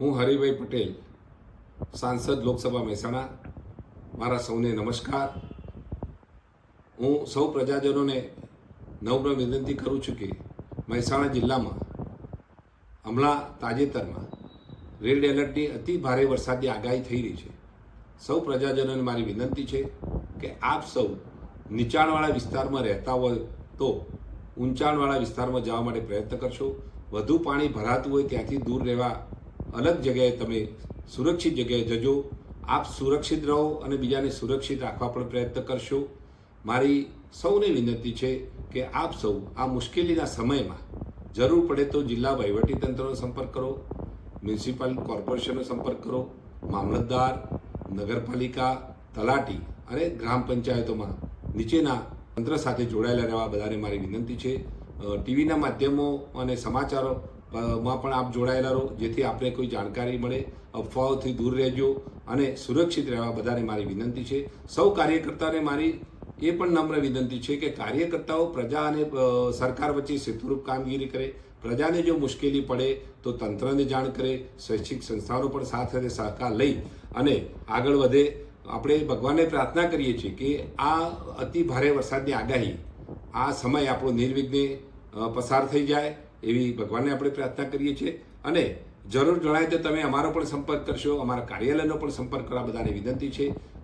હું હરિભાઈ પટેલ, સાંસદ લોકસભા મહેસાણા. મારા સૌને નમસ્કાર. હું સૌ પ્રજાજનોને નમ્ર વિનંતી કરું છું કે મહેસાણા જિલ્લામાં, હમણાં તાજેતરમાં રેડ એલર્ટની અતિ ભારે વરસાદની આગાહી થઈ રહી છે. સૌ પ્રજાજનોને મારી વિનંતી છે કે આપ સૌ નીચાણવાળા વિસ્તારમાં રહેતા હોય તો ઊંચાણવાળા વિસ્તારમાં જવા માટે પ્રયત્ન કરશો. વધુ પાણી ભરાતું હોય ત્યાંથી દૂર રહેવા અલગ જગ્યાએ તમે સુરક્ષિત જગ્યાએ જજો. આપ સુરક્ષિત રહો અને બીજાને સુરક્ષિત રાખવા પણ પ્રયત્ન કરશો. મારી સૌને વિનંતી છે કે આપ સૌ આ મુશ્કેલીના સમયમાં જરૂર પડે તો જિલ્લા વહીવટીતંત્રનો સંપર્ક કરો, મ્યુનિસિપલ કોર્પોરેશનનો સંપર્ક કરો, મામલતદાર, નગરપાલિકા, તલાટી અને ગ્રામ પંચાયતોમાં નીચેના તંત્ર સાથે જોડાયેલા રહેવા બધાને મારી વિનંતી છે. ટીવીના માધ્યમો અને સમાચારો માં પણ આપ જોડાયેલા રહો, જેથી આપને કોઈ જાણકારી મળે. અફવાઓથી દૂર રહેજો અને સુરક્ષિત રહેવા બધાને મારી વિનંતી છે. સૌ કાર્યકર્તાને મારી એ પણ નમ્ર વિનંતી છે કે કાર્યકર્તાઓ પ્રજા અને સરકાર વચ્ચે સેતુરૂપ કામગીરી કરે. પ્રજાને જો મુશ્કેલી પડે તો તંત્રને જાણ કરે, શૈક્ષિક સંસ્થાનો પણ સાથ અને સહકાર લઈ અને આગળ વધે. આપણે ભગવાનને પ્રાર્થના કરીએ છીએ કે આ અતિ ભારે વરસાદની આગાહી, આ સમય આપણો નિર્વિઘ્ને પસાર થઈ જાય. એવી ભગવાનને આપણે પ્રાર્થના કરીએ છીએ. અને જરૂર જણાય તો તમે અમારો પણ સંપર્ક કરશો, અમારા કાર્યાલયનો પણ સંપર્ક કરવા બધાને વિનંતી છે.